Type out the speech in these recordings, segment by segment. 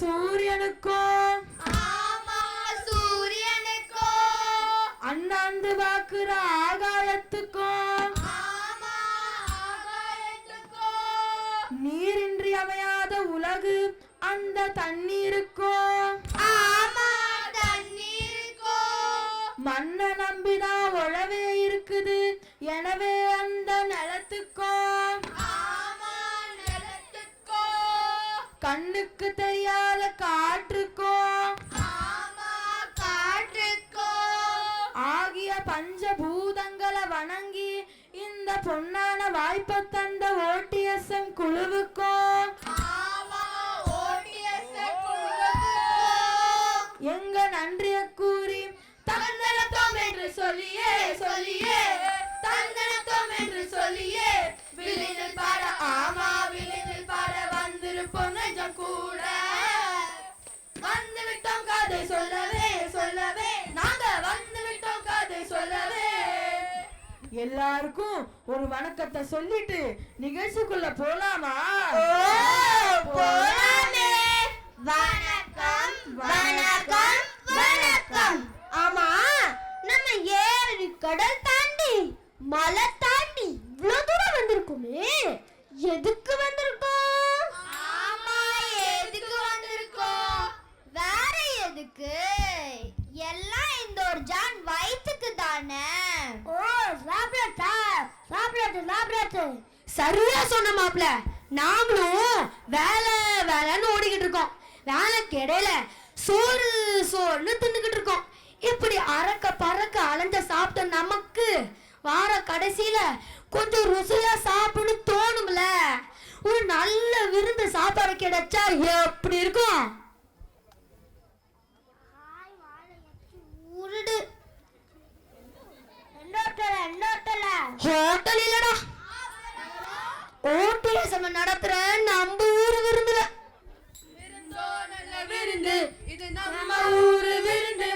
சூரியனுக்கும் ஆமா சூரியனுக்கோ. அண்ணாந்து பாக்குற ஆகாயத்துக்கோ. நீரின்றி அமையாத உலகு அந்த தண்ணீருக்கோ. மண்ணை நம்பிதான் உழவே இருக்குது எனவே அந்த நிலத்துக்கோ. கண்ணுக்கு தெரியாத ஆகிய பஞ்சபூதங்களை வணங்கி இந்த பொன்னான வாய்ப்பை தந்த ஓடிஎஸ்எம் குழுவுக்கும் எங்க நன்றிய கூறி தந்தனத்தோம் என்று சொல்லியே சொல்லியே. தந்தனத்தோம் என்று சொல்லியே. விழிதில் பாட ஆமா விழிதில் பாட வந்திருப்போம் நெஞ்சம் கூட. எல்லாருக்கும் ஒரு வணக்கத்தை சொல்லிட்டு நிகழ்ச்சிக்குள்ள போலாமா? போலாமே. வணக்கம் வணக்கம். வணக்கம். ஆமா நம்ம ஏரி கடல் தாண்டி மலை சரியா சொன்ன மாப்ள நாமளும் வேலை வேலைன்னு ஓடிக்கிட்டு இருக்கோம். வேலைக்கு இடையில சோறு சோறுன்னு தின்னுக்கிட்டு இருக்கோம். இப்படி அறக்க பறக்க அலைஞ்ச சாப்பிட்ட நமக்கு வார கடைசியில கொஞ்சம் ருசியா சாப்பிடணும் தோணும்ல. ஒரு நல்ல விருந்து சாப்பாடு கிடைச்சா எப்படி இருக்கும்? ஹோட்டல் இல்லடா. ஓடிஎஸ் நடத்துற நம்ம ஊரு விருந்துல. விருந்து இது நம்ம ஊரு விருந்து.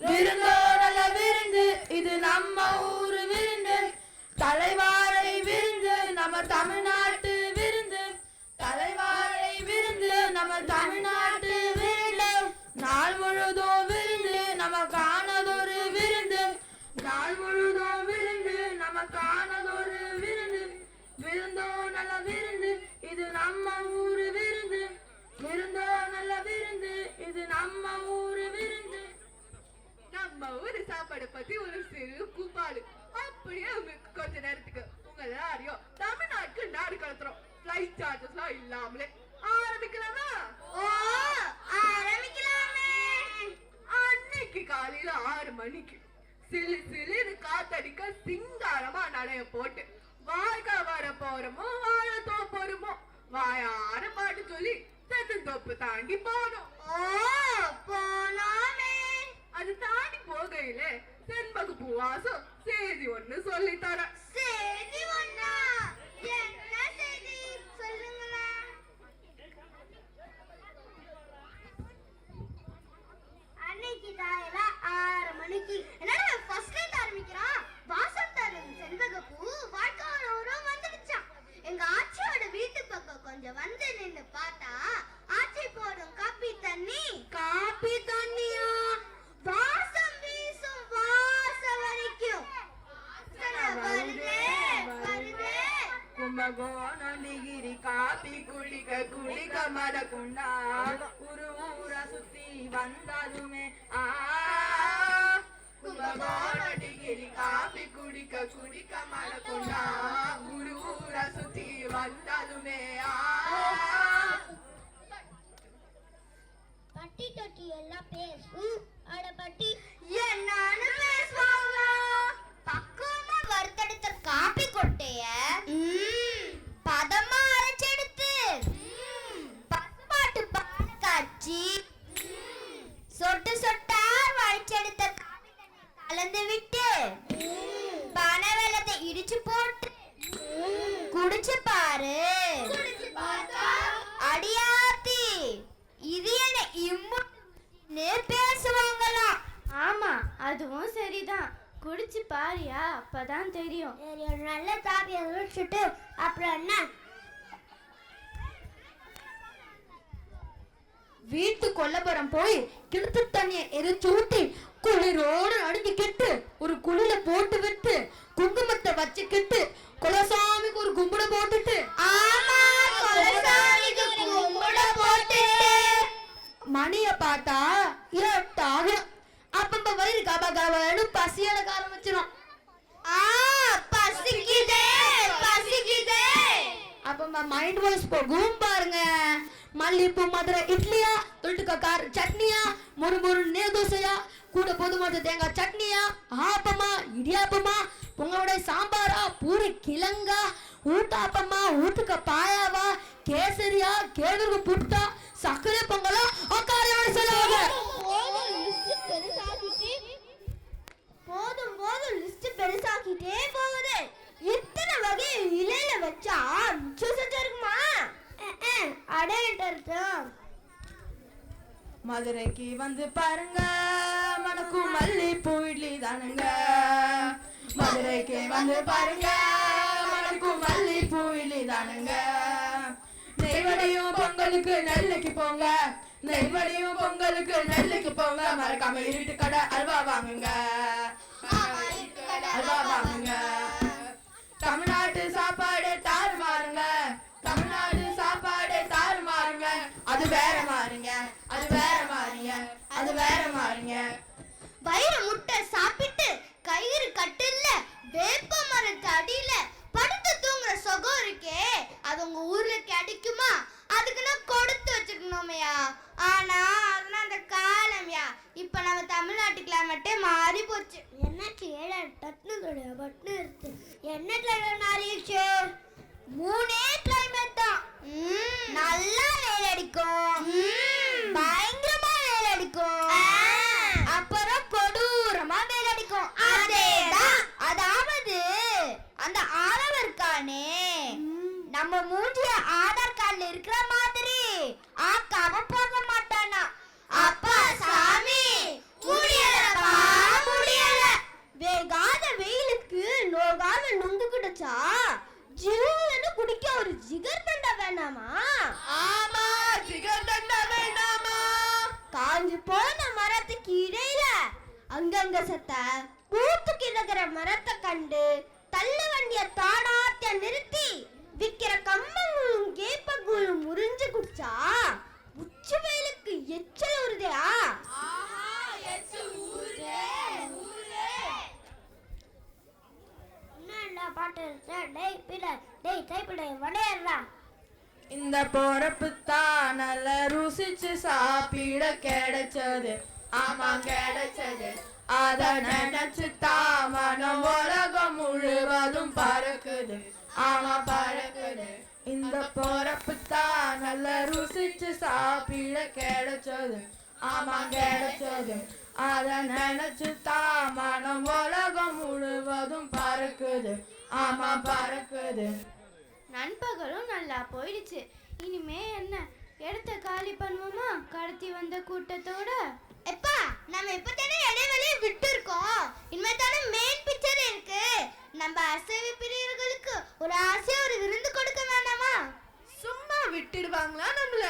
விருந்தோ நல்ல விருந்து இது நம்ம ஊரு விருந்து. தலைவா சாப்பாடை பத்தி ஒரு சிறு கூப்பாடு. அப்படியே கொஞ்ச நேரத்துக்கு உங்க எல்லாரையும் தமிழ்நாட்டுக்கு நாடு கடத்துறோம். ஃபிளைட் சார்ஜஸ்லாம் இல்லாமலே. ஆரம்பிக்கலாமா? ஆரம்பிக்கலாமே. அன்னைக்கு காலையில ஆறு மணிக்கு சிலு சிலுன்னு காத்தடிக்க சிங்காரமா நடைய போட்டு வாழ்க்கை வர போறோமோ வாழ தோப்போறோமோ வாயார பாட்டு சொல்லி தென்னந்தோப்பு தாண்டி போனோம். ஓ அது தாண்டி செண்பகு பூவாசம் செய்தி ஒண்ணு சொல்லித்தரேன் தரேன் செய்தி ஒண்ணா என்ன செய்தி சொல்லுங்களேன் அன்னைக்கு காலையில ஆறு மணிக்கு என்னடா ஃபர்ஸ்ட் லைட் ஆரம்பிக்கிறான் வாசம் தரும் செண்பகப்பூ வாழ்க்கையோரும் வந்துடுச்சான் எங்க ஆச்சியோட வீட்டு பக்கம் கொஞ்சம் வந்து நின்னு பார்த்தா ஆச்சி போடும் காப்பி தண்ணி காப்பி தண்ணியா வாசம் வீசும் வாசம் வரைக்கும் வாசனை வருதே வருதே டிகிரி காப்பி குளிக்க குளிக்க மறக்குண்டா ஒரு ஊரை சுத்தி வந்தாலுமே ஆ. கும்பகோணம் டிகிரி காப்பி குடிக்க குடிக்க மறக்குண்டா ஒரு ஊரை சுத்தி வந்தாலுமே ஆ. பட்டி தொட்டி எல்லாம் பேசும் அட பட்டி. என்னன்னு பேசுவாங்க. பக்குவமா வறுத்தெடுத்த காப்பி கொட்டைய அதுவும் சரிதான். குடிச்சு பாரியா? அப்பதான் தெரியும். ஒரு நல்ல காப்பியை குடிச்சிட்டு அப்புறம் என்ன? வீட்டு கொல்லப்புறம் போய் கிணத்து தண்ணியை எரிச்சு ஊத்தி குளிரோடு நடுங்கிக்கிட்டு ஒரு குளில போட்டு விட்டு குங்குமத்தை வச்சுக்கிட்டு குலசாமிக்கு ஒரு கும்பிட போட்டுட்டு. ஆமா குலசாமிக்கு கும்பிட போட்டு மணிய பார்த்தா எட்டாகும் அப்பப்ப வயிறு கப கபன்னு பசி அடக்க ஆரம்பிச்சிடும் பசிக்குதே பசிக்குதே. அப்ப மைண்ட் வாய்ஸ் போகும் பாருங்க. மல்லிப்பூ மதுரை இட்லியா தொட்டுக்க கார சட்னியா முறு முறு நேர் தோசையா கூட போது மட்டும் தேங்காய் சட்னியா ஆப்பமா இடியாப்பமா பொங்கலோட சாம்பாரா பூரி கிழங்கா ஊத்தாப்பமா ஊத்துக்க பாயாவா கேசரியா கேழ்வரகு புட்டா சர்க்கரை பொங்கலா உட்கார மதுரைக்கு வந்து பாருங்க. மணக்கும் மல்லிப்பூ இட்லி தானுங்க. மதுரைக்கு வந்து பாருங்க. மணக்கும் மல்லிப்பூ இட்லி தானுங்க. நெய்வடியும் பொங்கலுக்கு நெல்லுக்கு போங்க. நெய்வடியும் பொங்கலுக்கு நெல்லுக்கு போங்க. மறக்காம இருட்டு கடை அல்வா வாங்குங்க. அல்வா வாங்குங்க. தமிழ்நாட்டு சாப்பாடு தாறு மாறுங்க. தமிழ்நாடு சாப்பாடு தாறு மாறுங்க. அது வேற மாறுங்க. வேற மாறுங்க வயிறு முட்டை சாப்பிட்டு கயிறு கட்டில்ல வேப்ப மரத்து அடியில படுத்து தூங்குற சுகம் இருக்கே அது உங்க ஊர்ல கிடைக்குமா அதுக்கு நான் கொடுத்து வச்சுக்கணுமையா ஆனா அதெல்லாம் அந்த காலம்யா இப்ப நம்ம தமிழ்நாட்டு கிளைமேட்டே மாறி போச்சு என்ன கீழே டட்னு பட்னு இருக்கு என்ன கிளைமேட் மாறிடுச்சு மூணே கிளைமேட் தான் நல்லா வெயில் அடிக்கும் பயங்கரமா வெயில் அடிக்கும் அப்புறம் கொடூரமா வெயில் அடிக்கும் அதேதான் அதாவது அந்த ஆளவ இருக்கானே நம்ம மூஞ்சிய ஆதார் கார்டுல இருக்கிற மாதிரி ஆக்காம போக மாட்டானா அப்பா சாமி முடியலப்பா முடியல வேகாத வெயிலுக்கு நோகாம நொந்து கிடச்சா ஜில்லுன்னு குடிக்க ஒரு ஜிகர் தண்டா வேணாமா? ஆமா சிகர் தண்டா வேண்டாமா? காஞ்சு போன மரத்துக்கு இடையில அங்கங்க சத்த பூத்து கிடக்கிற மரத்தை கண்டு தள்ள வண்டிய தாடாத்திய நிறுத்தி விக்கிற கம்மங்களும் கேப்பங்களும் முறிஞ்சு குடிச்சா உச்சி வெயிலுக்கு எச்சல் டேய் டேய் வடையறா இந்த பொறப்பு தான் நல்ல ருசிச்சு சாப்பிட கிடைச்சது. ஆமா கிடைச்சது. அத நினைச்சு தான் மனம் உலகம் முழுவதும் பறக்குது. ஆமா பறக்குது. இந்த பொறப்பு தான் நல்ல ருசிச்சு சாப்பிட கிடைச்சது. ஆமா கிடைச்சது. அத நினைச்சு தான் மனம் உலகம் முழுவதும் பறக்குது. ஆமா பறக்குது. நண்பகலும் நல்லா போயிடுச்சு. இனிமே என்ன இடத்த காலி பண்ணுவோமா? கடத்தி வந்த கூட்டத்தோட? எப்பா நம்ம இப்ப தானே இடைவெளியை விட்டு இருக்கோம் இனிமே தானே மெயின் பிக்சர் இருக்கு. நம்ம அசைவு பிரியர்களுக்கு ஒரு ஆசையா ஒரு விருந்து கொடுக்க வேண்டாமா சும்மா விட்டுடுவாங்களா நம்மள?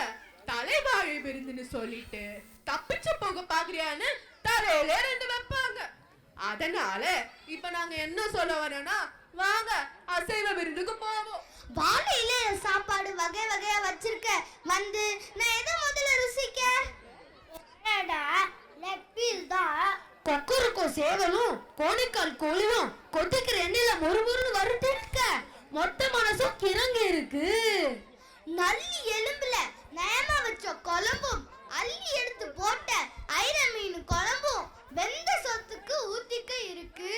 தலைவாழை விருந்துன்னு சொல்லிட்டு தப்பிச்சு போக பாக்குறியான்னு தலையில ரெண்டு வைப்பாங்க. அதனால இப்ப நாங்க என்ன சொல்ல வரோம்னா வாங்க அசைவ விருந்துக்கு போவோம். வாழையில சாப்பாடு வகை வகையா வச்சிருக்க. வந்து நான் எதை முதல்ல ருசிக்க? லெக் பீஸ் தான் கொக்கருக்கும் சேவலும் கோணிக்கால் கோழியும் கொதிக்கிற எண்ணெயில மொறுமொறுன்னு வறுத்து இருக்க மொத்த மனசும் கிறங்க இருக்கு நல்லி எலும்புல நேமா வச்ச குழம்பும் அள்ளி எடுத்து போட்ட ஐர மீன் குழம்பும் வெந்த சொத்துக்கு ஊத்திக்க இருக்கு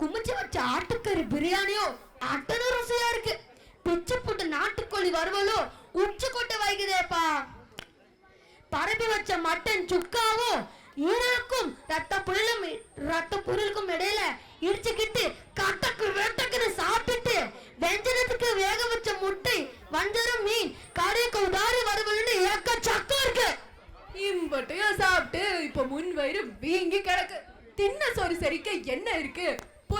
குமிச்சு வச்ச ஆட்டுக்கறி பிரியாணியோ அத்தனை ருசியா இருக்கு. பிச்சு போட்டு நாட்டுக்கோழி வறுவலும் உச்சி கொட்டு வைக்குதேப்பா. பரப்பி வச்ச மட்டன் சுக்காவும் ஈரலுக்கும் ரத்த புயலும் ரத்த புயலுக்கும் இடையில இடிச்சுக்கிட்டு கட்டக்கு வெட்டக்குன்னு சாப்பிட்டு வெஞ்சனத்துக்கு வேக வச்ச முட்டை வஞ்சரம் மீன் கறிக்கு உதாரி எக்க சக்கம் இருக்கு. இம்பட்டையும் சாப்பிட்டு இப்ப முன் வயிறு வீங்கி கிடக்கு. தின்ன சோறு சரிக்க என்ன இருக்கு?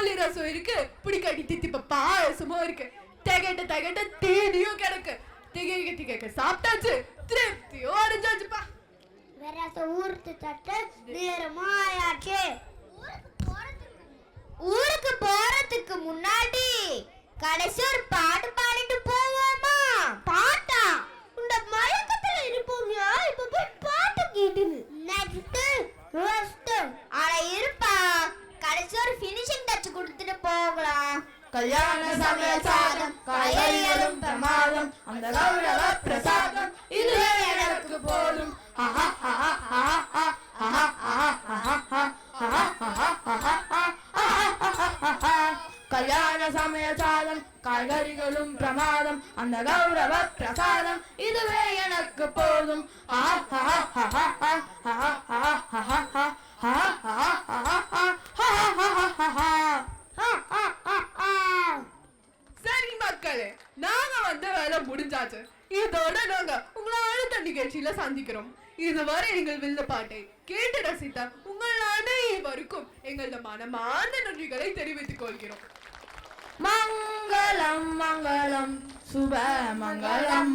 புளி ரசம் இருக்கு பிடிக்காட்டி தித்திப்ப பாயசமும் இருக்கு. திகட்ட திகட்ட தேதியும் கிடக்கு. திகைக்க திகைக்க சாப்பிட்டாச்சு. திருப்தியும் அடைஞ்சாச்சுப்பா. வேற ஊருக்கு தட்ட நேரமா ஆயாச்சு ஊருக்கு போறதுக்கு முன்னாடி கடைசி ஒரு பாட்டு பாடிட்டு போவோமா பாட்டா இந்த மயக்கத்துல இருப்போங்க இப்ப போய் பாட்டு கேட்டுன்னு நெக்ஸ்ட் ஃபர்ஸ்ட் அட இருப்பா கடைசி ஒரு ஃபினிஷிங் டச் கொடுத்துட்டு போகலாம் கல்யாண சமய சாதம் பிரமாதம் அந்த கௌரவ பிரசாதம் இதுவே எனக்கு போதும் ஆஹா, ஆஹா, ஆஹா, ஆஹா, ஆஹா, ஆஹா, ஆஹா, ஆஹா, கல்யாண சமய காய்கறிகளும் பிரமாதம் அந்த கௌரவ பிரசாதம் இதுவே எனக்கு போதும் ஆஹா, ஆஹா, ஆஹா, ஆஹா, ஆஹா, ஆஹா, ஆஹா, ஆஹா, ஆஹா, ஆஹா, ஆஹா, ஆஹா, ஆஹா. சரி மக்களே நாங்க வந்த வேலை முடிஞ்சாச்சு. இதோட நாங்க உங்களை அடுத்த நிகழ்ச்சியில சந்திக்கிறோம். இதுவரை எங்கள் வில்ல பாட்டை கேட்டு ரசித்த உங்கள் அனைவருக்கும் எங்களது மனமார்ந்த நன்றிகளை தெரிவித்துக் கொள்கிறோம். மங்களம் மங்களம் சுப மங்களம்.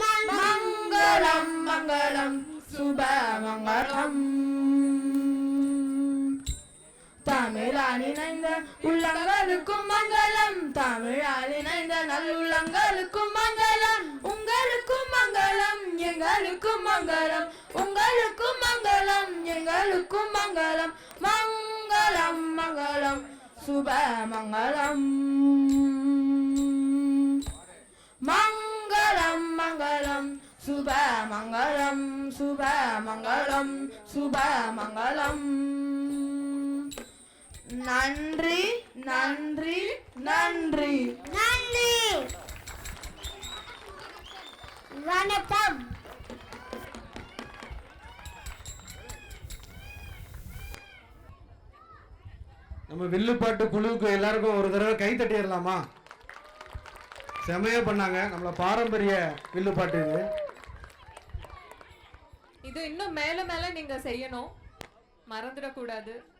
மங்களம் மங்களம் சுப மங்களம். தமிழால் இணைந்த உள்ளங்களுக்கும் மங்களம். தமிழால் இணைந்த நல்லுள்ளங்களுக்கும் மங்களம். உங்களுக்கும் மங்களம் எங்களுக்கும் மங்களம். உங்களுக்கும் மங்களம் எங்களுக்கும் மங்களம். மங்களம் மங்களம் சுப மங்களம். மங்களம் மங்களம் சுப மங்களம் சுப மங்களம் சுப மங்களம். நன்றி நன்றி நன்றி. நன்றி. வணக்கம். நம்ம வில்லுப்பாட்டு குழுவுக்கு எல்லாருக்கும் ஒரு தடவை கை தட்டிடலாமா? செமையா பண்ணாங்க. நம்மள பாரம்பரிய வில்லுப்பாட்டு இது. இது இன்னும் மேல மேல நீங்க செய்யணும். மறந்துடக்கூடாது.